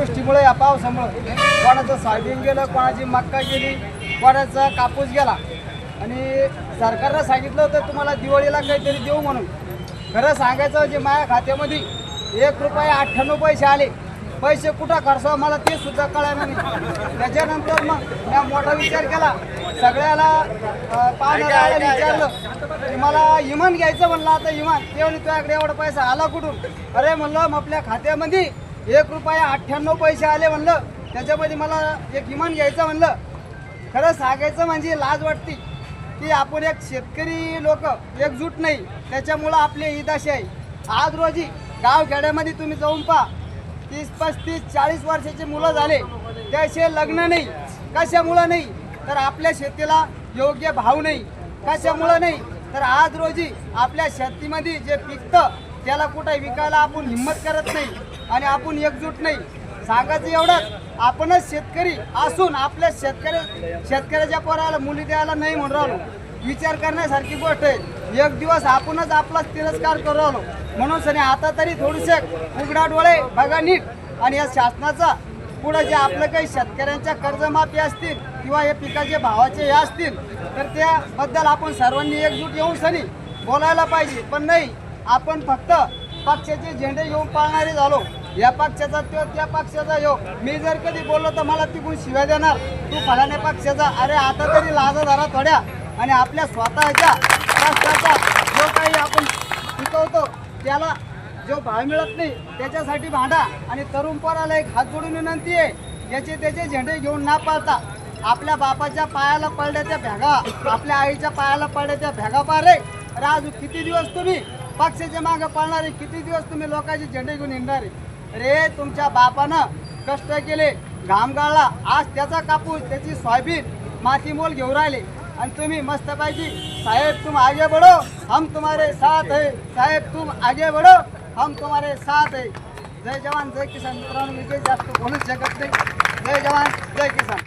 अतिवृष्टीमुळे या पावसामुळं कोणाचं सोयाबीन गेलं कोणाची मक्का गेली कोणाचा कापूस गेला. आणि सरकारनं सांगितलं होतं तुम्हाला दिवाळीला काहीतरी देऊ म्हणून. खरं सांगायचं म्हणजे माझ्या खात्यामध्ये एक रुपये अठ्ठ्याण्णव पैसे आले. पैसे कुठं खर्चावं मला ते सुद्धा कळालं नाही. त्याच्यानंतर मग मी मोठा विचार केला. सगळ्याला अं, पाहणाऱ्याला विचारलं. की मला इमान घ्यायचं म्हणलं आता इमान. ते म्हणे तुझ्याकडे एवढा पैसा आला कुठून? अरे म्हणलं मग आपल्या खात्यामध्ये एक रुपये अठ्ठ्याण्णव पैसे आले म्हणलं त्याच्यामध्ये मला एक इमान घ्यायचं म्हणलं. खरं सांगायचं म्हणजे लाज वाटते की आपण एक शेतकरी लोक एकजूट नाही त्याच्यामुळं आपली ही दशा आहे. आज रोजी गावखेड्यामध्ये तुम्ही जाऊन पहा तीस पस्तीस चाळीस वर्षाचे मुलं झाले. त्याचे लग्न नाही कशामुळं नाही? तर आपल्या शेतीला योग्य भाव नाही कशामुळं नाही? तर आज रोजी आपल्या शेतीमध्ये जे पिकतं त्याला कुठे विकायला आपण हिंमत करत नाही आणि आपण एकजूट नाही. सांगायचं एवढंच आपणच शेतकरी असून आपल्या शेतकरी शेतकऱ्याच्या पोराला मुली द्यायला नाही म्हणून राहिलो. विचार करण्यासारखी गोष्ट आहे. एक दिवस आपणच आपला तिरस्कार करू राहिलो. म्हणून सनी आता तरी थोडेसे उघडा डोळे बघा नीट. आणि या शासनाचा पुढं जे आपलं काही शेतकऱ्यांच्या कर्जमाफी असतील किंवा हे पिकाचे भावाचे हे असतील तर त्याबद्दल आपण सर्वांनी एकजूट येऊन सनी बोलायला पाहिजे. पण नाही आपण फक्त पक्षाचे झेंडे घेऊन पाळणारे झालो. या पक्षाचा तो त्या पक्षाचा यो. मी जर कधी बोललो तर मला तिकून शिव्या देणार. तू फलाने पक्षाचा. अरे आता तरी लाजा धरा थोड्या. आणि आपल्या स्वतःच्या राष्ट्राचा जो काही आपण शिकवतो त्याला जो भाव मिळत नाही त्याच्यासाठी भांडा. आणि तरुण पोराला एक हात जोडून विनंती आहे याचे त्याचे झेंडे घेऊन ना पाळता. आपल्या बापाच्या पायाला पडल्या त्या भ्यागा. आपल्या आईच्या पायाला पडल्या त्या भ्यागा पारे. अरे आज किती दिवस तुम्ही पक्षाच्या मागे पळणारे किती दिवस तुम्ही लोकांचे झेंडे घेऊन येणारे रे तुमच्या बापानं कष्ट केले घाम गाळला आज त्याचा कापूस त्याची सोयाबीन माती मोल घेऊन राहिले. आणि तुम्ही मस्त पाहिजे साहेब तुम आगे बढ़ो हम तुम्हारे साथ है. साहेब तुम आगे बढ़ो हम तुम्हारे साथ है. जय जवान जय किसान. मित्रांनो मी काही जास्त बोलूच शकत नाही. जय जवान जय किसान.